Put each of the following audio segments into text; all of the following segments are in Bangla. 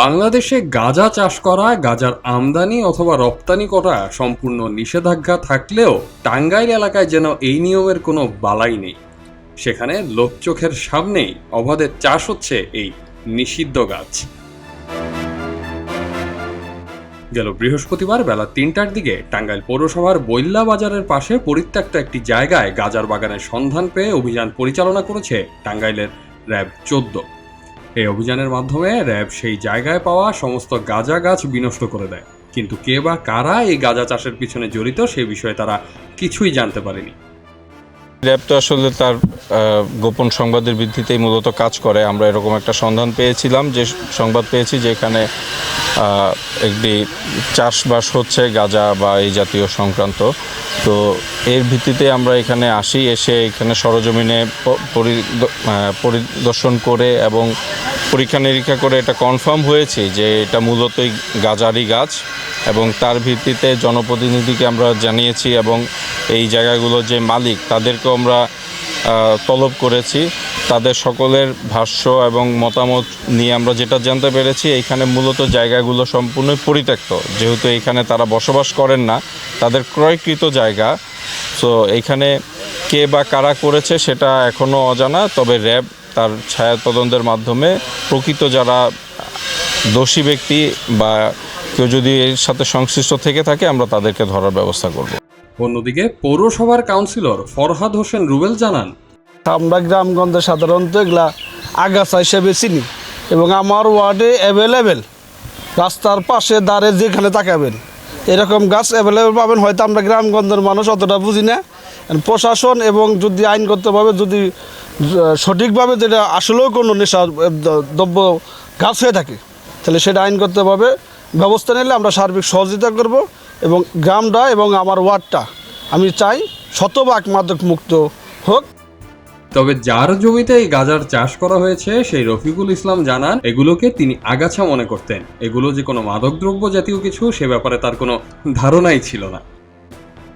বাংলাদেশে গাঁজা চাষ করা, গাঁজার আমদানি অথবা রপ্তানি করা সম্পূর্ণ নিষেধাজ্ঞা থাকলেও টাঙ্গাইল এলাকায় যেন এই নিয়মের কোনো বালাই নেই। সেখানে লোকচোখের সামনেই অবাধে চাষ হচ্ছে এই নিষিদ্ধ গাছ। গেল বৃহস্পতিবার বেলা তিনটার দিকে টাঙ্গাইল পৌরসভার বৈল্লা বাজারের পাশে পরিত্যক্ত একটি জায়গায় গাজার বাগানের সন্ধান পেয়ে অভিযান পরিচালনা করেছে টাঙ্গাইলের র্যাব চোদ্দ। এই অভিযানের মাধ্যমে র্যাব সেই জায়গায় পাওয়া সমস্ত গাঁজা গাছ বিনষ্ট করে দেয়। কিন্তু কে বা কারা এই গাঁজা চাষের পিছনে জড়িত সে বিষয়ে তারা কিছুই জানতে পারেনি। র্যাব তো আসলে তার গোপন সংবাদের ভিত্তিতেই মূলত কাজ করে। আমরা এরকম একটা সন্ধান পেয়েছিলাম যে সংবাদ পেয়েছি যে এখানে একটি চাষবাস হচ্ছে গাঁজা বা এই জাতীয় সংক্রান্ত। তো এর ভিত্তিতে আমরা এখানে আসি, এসে এখানে সরজমিনে পরিদর্শন করে এবং পরীক্ষা নিরীক্ষা করে এটা কনফার্ম হয়েছে যে এটা মূলতই গাজারি গাছ এবং তার ভিত্তিতে জনপ্রতিনিধিকে আমরা জানিয়েছি এবং এই জায়গাগুলোর যে মালিক তাদেরকেও আমরা তলব করেছি। তাদের সকলের ভাষ্য এবং মতামত নিয়ে আমরা যেটা জানতে পেরেছি, এইখানে মূলত জায়গাগুলো সম্পূর্ণ পরিত্যক্ত। যেহেতু এইখানে তারা বসবাস করেন না, তাদের ক্রয়কৃত জায়গা। তো এইখানে কে বা কারা করেছে সেটা এখনও অজানা, তবে র্যাব তার ছায়া তদন্তের মাধ্যমে প্রকৃত যারা দোষী ব্যক্তি বা কেউ যদি এর সাথে সংশ্লিষ্ট থেকে থাকে আমরা তাদেরকে ধরার ব্যবস্থা করব। অন্যদিকে পৌরসভার কাউন্সিলর ফরহাদ হোসেন রুবেল জানান আমরা গ্রামগঞ্জে সাধারণত এগুলা আগাছা হিসেবে চিনি এবং আমার ওয়ার্ডে অ্যাভেলেবেল রাস্তার পাশে দাঁড়ে যেখানে তাকাবেন। এরকম গাছ অ্যাভেলেবেল পাবেন, হয়তো আমরা গ্রামগঞ্জের মানুষ অতটা বুঝি না। প্রশাসন এবং যদি আইনগতভাবে যদি সঠিকভাবে যেটা আসলেও কোনো নেশা দ্রব্য গাছ হয়ে থাকে, তাহলে সেটা আইনগতভাবে ব্যবস্থা নিলে আমরা সার্বিক সহযোগিতা করব এবং গ্রামটা এবং আমার ওয়ার্ডটা, আমি চাই শতভাগ মাদক মুক্ত হোক। তবে যার জমিতে এই গাজার চাষ করা হয়েছে, সেই রফিকুল ইসলাম জানান, এগুলোকে তিনি আগাছা মনে করতেন। এগুলো যে কোনো মাদকদ্রব্য জাতীয় কিছু, সে ব্যাপারে তার কোনো ধারণাই ছিল না।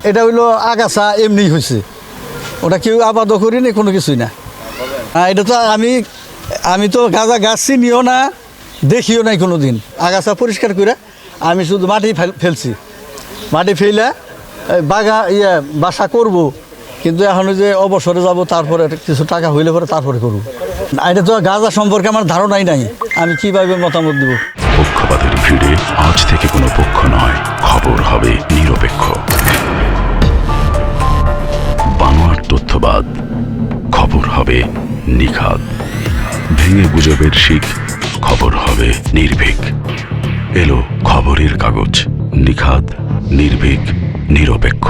এটা হইল আগাছা, এমনি হয়েছে ওটা কেউ আবাদও করিনি, কোনো কিছুই না। হ্যাঁ এটা তো আমি আমি তো গাঁজা গাছ চিনিও না, দেখিও নাই কোনো দিন আগাছা পরিষ্কার করে আমি শুধু মাটি ফেল- ফেলছি। মাটি ফেলে বাগা ইয়ে বাসা করব। কিন্তু এখন যে অবসরে যাব, তারপরে কিছু টাকা হইলে পরে তারপরে করব। এটা তো গাঁজা সম্পর্কে আমার ধারণাই নাই। আমি কীভাবে মতামত দেবো? পক্ষপাতের ভিড়ে আজ থেকে কোনো পক্ষ নয়। খবর হবে নিরপেক্ষ। বানোয়ার তথ্যবাদ। খবর হবে নিখাদ। ভেঙে গুজবের শিখ। খবর হবে নির্ভীক। এলো খবরের কাগজ। নিখাদ, নির্ভীক, নিরপেক্ষ।